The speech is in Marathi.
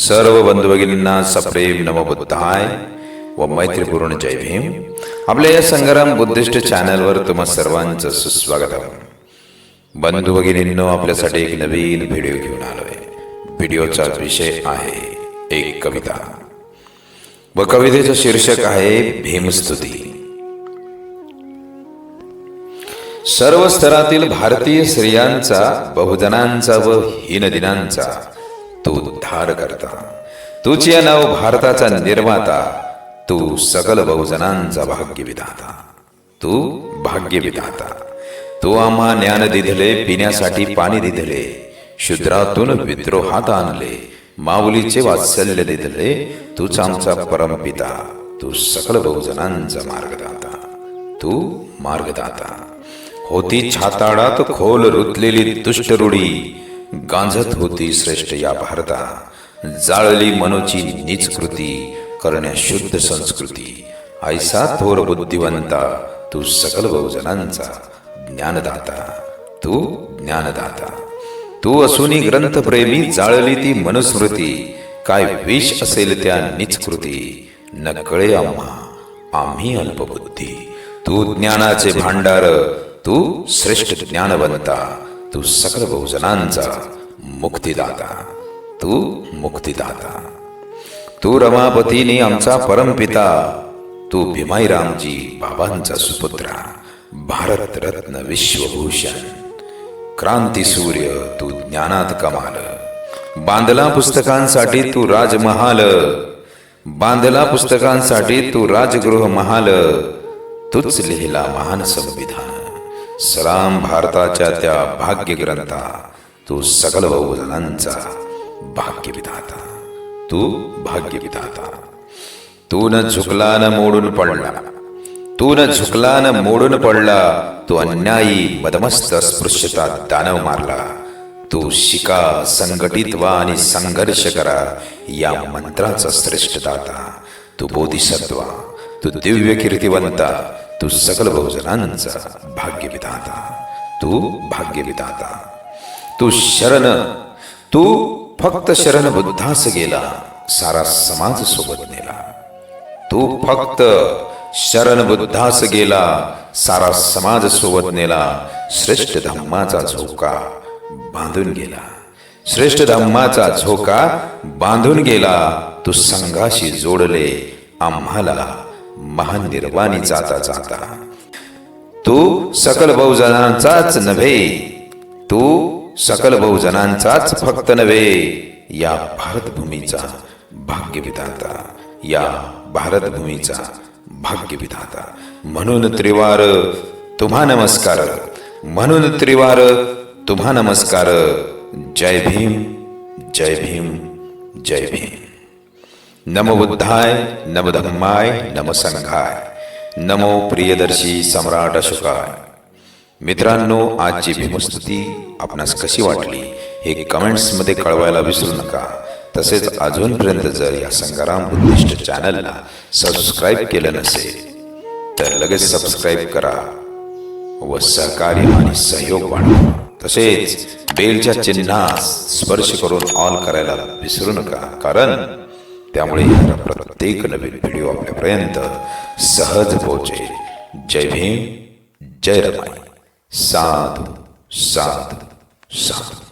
सर्व बंधू भगिनींना सप्रेम नमबुद्धाय व मैत्रीपूर्ण जय भीम आपल्या या संग्राम बुद्धिस्ट चॅनलवर तुम्हा सर्वांचं सुस्वागत आहे बंधू भगिनींनो आपल्यासाठी एक नवीन व्हिडिओ घेऊन आलोय व्हिडिओचा विषय आहे एक कविता व कवितेचं शीर्षक आहे भीमस्तुती सर्व स्तरातील भारतीय स्त्रियांचा बहुजनांचा व हीनदिनांचा तू करता. तुझे नाव भारताचा निर्माता तू सकल बहुजनांचा भाग्य विधाता तू भाग्य विधाता तू आम्हा ज्ञान दिधले पिण्यासाठी पाणी दिधले शूद्रातून विद्रोहात आणले माऊलीचे वात्सल्य दिधले तूच आमचा परमपिता तू सकल बहुजनांचा मार्गदाता. तू मार्गदाता. होती छाताडात खोल रुतलेली दुष्ट रुढी गांजत होती श्रेष्ठ या भारता. जाळली मनोची नीच कृती करण्या शुद्ध संस्कृती. ऐसा थोर बुद्धिवंता तू सकल बहुजनांचा ज्ञानदाता. तू ज्ञानदाता. तू असूनी ग्रंथप्रेमी जाळली ती मनुस्मृती. काय विष असेल त्या निचकृती न कळे आम्हा आम्ही अल्पबुद्धी. तू ज्ञानाचे भांडार तू श्रेष्ठ ज्ञानवंता. तू सकल बहुजनांचा मुक्तिदाता. तू मुक्तिदाता. तू रमापतीने आमचा परमपिता. तू भीमाईरामजी बाबांचा सुपुत्रा. भारत रत्न विश्वभूषण. क्रांती सूर्य तू ज्ञानात कमाल. बांधला पुस्तकांसाठी तू राजमहाल. बांधला पुस्तकांसाठी तू राजगृह महाल. तूच लिहिला महान संविधान. सलाम भारताच्या त्या भाग्य ग्रंथा तू सकल बहुजनांचा भाग्य विधाता तू भाग्य विधाता तू न झुकला न मोडून पडला. तू न झुकला न मोडून पडला. तू अन्यायी मदमस्त स्पृश्यता दानव मारला. तू शिका संघटित वा आणि संघर्ष करा. या मंत्राचा श्रेष्ठ दाता तू बोधिसत्वा. तू दिव्य कीर्तिवंता तू सकल बहुजनांचा भाग्य विधाता तू भाग्य विधाता तू शरण तू फक्त शरण बुद्धास गेला सारा समाज सोबत नेला. तू फक्त शरण बुद्धास गेला सारा समाज सोबत नेला श्रेष्ठ धम्माचा झोका बांधून गेला. श्रेष्ठ धम्माचा झोका बांधून गेला तू संघाशी जोडले आम्हाला महान निर्वाणी जाता जाता. तू सकल बहुजनांचाच नव्हे. तू सकल बहुजनांचाच फक्त नव्हे. या भारतभूमीचा भाग्य विधाता या भारतभूमीचा भाग्य विधाता म्हणून त्रिवार तुम्हा नमस्कार. म्हणून त्रिवार तुम्हा नमस्कार. जय भीम जय भीम जय भीम. नमो बुद्धाय नम धम्माय नमो संघाय नमो प्रियदर्शी सम्राट अशोकाय. मित्रांनो आजची भीमस्तुती आपणास कशी वाटली हे कमेंट्समध्ये कळवायला विसरू नका. तसेच अजूनपर्यंत जर या संग्राम उद्दिष्ट चॅनलला सबस्क्राईब केलं नसेल तर लगेच सबस्क्राईब करा व सहकार्य आणि सहयोग वाढवा. तसेच बेलच्या चिन्हास स्पर्श करून ऑल करायला विसरू नका कारण त्यामुळे प्रत्येक नवीन व्हिडिओ आपल्यापर्यंत सहज पोहोचे जय भीम जय रमाई. साधू साधू साधू.